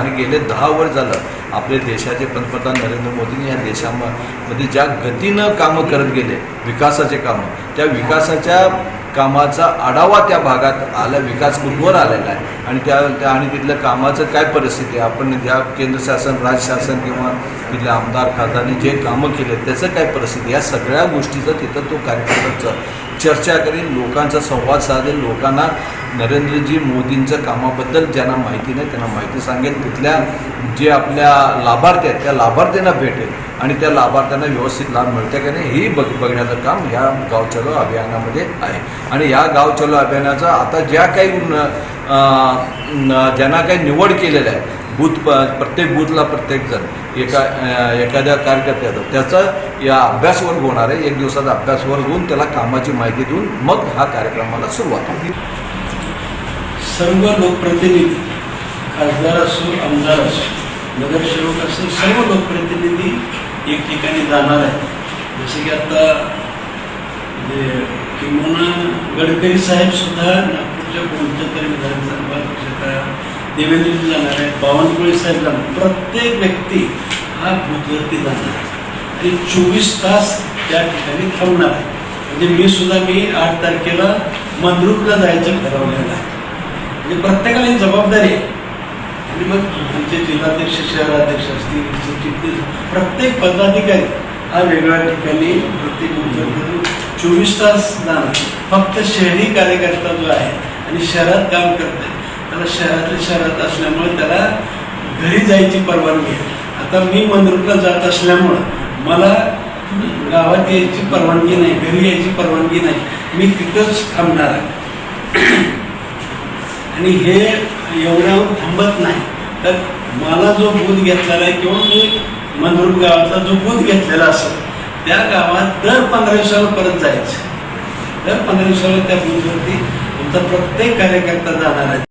आणि गेले दहा वर्ष झालं. आपले देशाचे पंतप्रधान नरेंद्र मोदींनी या देशामध्ये ज्या गतीनं कामं करत गेले विकासाचे कामं त्या विकासाच्या कामाचा आढावा त्या भागात आला विकास कुठवर आलेला आहे. आणि त्या आणि तिथल्या कामाचं काय परिस्थिती आहे? आपण ज्या केंद्र शासन राज्य शासन किंवा तिथल्या आमदार खासदारांनी जे कामं केले त्याचं काय परिस्थिती या सगळ्या गोष्टीचं तिथं तो कार्यक्रमाचं चर्चा करेन लोकांचा संवाद साधेल लोकांना नरेंद्रजी मोदींचं कामाबद्दल ज्यांना माहिती नाही त्यांना माहिती सांगेल तिथल्या जे आपल्या लाभार्थी आहेत त्या लाभार्थ्यांना भेटेल आणि त्या लाभार्थ्यांना व्यवस्थित लाभ मिळते का नाही हे बघ बघण्याचं काम या गाव चलो अभियानामध्ये आहे. आणि या गाव चलो अभियानाचा आता ज्या काही न- ज्यांना काही निवड केलेलं आहे बूथ प प्रत्येक बूथला प्रत्येक जण एका एखाद्या कार्यकर्त्याचा त्याचा या अभ्यासवर्ग होणार आहे एक दिवसाचा अभ्यासवर्ग होऊन त्याला कामाची माहिती देऊन मग हा कार्यक्रमाला सुरुवात होईल. सर्व लोकप्रतिनिधी खासदार असो आमदार असो नगरसेवक असो सर्व लोकप्रतिनिधी एक ठिकाणी जाणार आहेत. जसे की आता जे किंबहुना गडकरी साहेब सुद्धा नागपूरच्या कोणत्या तरी विधान देवेंद्रजी जाणार आहेत बावनकुळे साहेब जाणार प्रत्येक व्यक्ती हा बूथवरती जाणार आहे. आणि चोवीस तास त्या ठिकाणी थांबणार आहे. म्हणजे मी सुद्धा मी आठ तारखेला मंद्रुपला जायचं ठरवलेलं आहे. म्हणजे प्रत्येकाला ही जबाबदारी आहे. आणि मग आमचे जिल्हाध्यक्ष शहराध्यक्ष असतील चिटणीस प्रत्येक पदाधिकारी हा वेगळ्या ठिकाणी प्रत्येक उद्योग चोवीस तास जाणार फक्त शहरी कार्यकर्ता जो आहे आणि शहरात काम करत आहे त्याला शहरातल्या शहरात असल्यामुळे त्याला घरी जायची परवानगी आहे. आता मी मंद्रुपला जात असल्यामुळं मला गावात यायची परवानगी नाही घरी यायची परवानगी नाही. मी तिथंच थांबणार आहे. आणि हे एवढ्यावर थांबत नाही. तर मला जो बूथ घेतलेला आहे किंवा मी मंदरूप गावातला जो बूथ घेतलेला असेल त्या गावात दर पंधरा दिवसावर परत जायचं. दर पंधरा दिवसाला त्या बूथवरती तुमचा प्रत्येक कार्यकर्ता जाणार आहे.